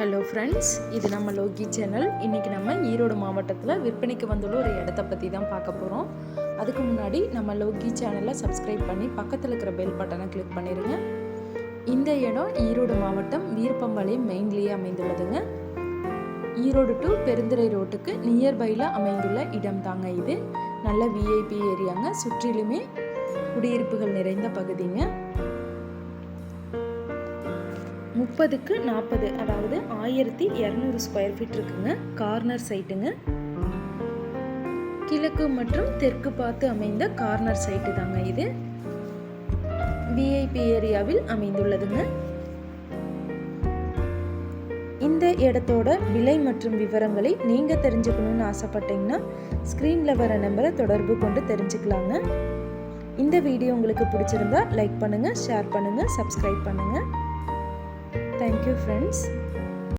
Hello friends இது நம்ம Loki channel இன்றைக்கி நம்ம ஈரோடு மாவட்டத்தில் விற்பனைக்கு வந்துள்ள ஒரு இடத்த பற்றி தான் பார்க்க போகிறோம் அதுக்கு முன்னாடி நம்ம லோகி சேனலை சப்ஸ்கிரைப் பண்ணி பக்கத்தில் இருக்கிற பெல் பட்டனை கிளிக் பண்ணிடுங்க இந்த இடம் ஈரோடு மாவட்டம் வீரப்பம்பாளையம் மெயின்லேயே அமைந்துள்ளதுங்க. ஈரோடு டு பெருந்துறை ரோட்டுக்கு நியர்பையில் அமைந்துள்ள இடம் தாங்க இது. நல்ல விஐபி ஏரியாங்க சுற்றிலுமே குடியிருப்புகள் நிறைந்த பகுதிங்க. முப்பதுக்கு நாற்பது அதாவது ஆயிரத்தி இரநூறு ஸ்கொயர் ஃபீட் இருக்குங்க. கார்னர் சைட்டுங்க கிழக்கு மற்றும் தெற்கு பார்த்து அமைந்த கார்னர் சைட்டு தாங்க இது. விஐபி ஏரியாவில் அமைந்துள்ளதுங்க. இந்த இடத்தோட விலை மற்றும் விவரங்களை நீங்கள் தெரிஞ்சுக்கணும்னு ஆசைப்பட்டீங்கன்னா ஸ்க்ரீனில் வர நம்பரை தொடர்பு கொண்டு தெரிஞ்சுக்கலாங்க. இந்த வீடியோ உங்களுக்கு பிடிச்சிருந்தா லைக் பண்ணுங்கள் ஷேர் பண்ணுங்கள் சப்ஸ்கிரைப் பண்ணுங்கள் தேங்க்யூ ஃப்ரெண்ட்ஸ்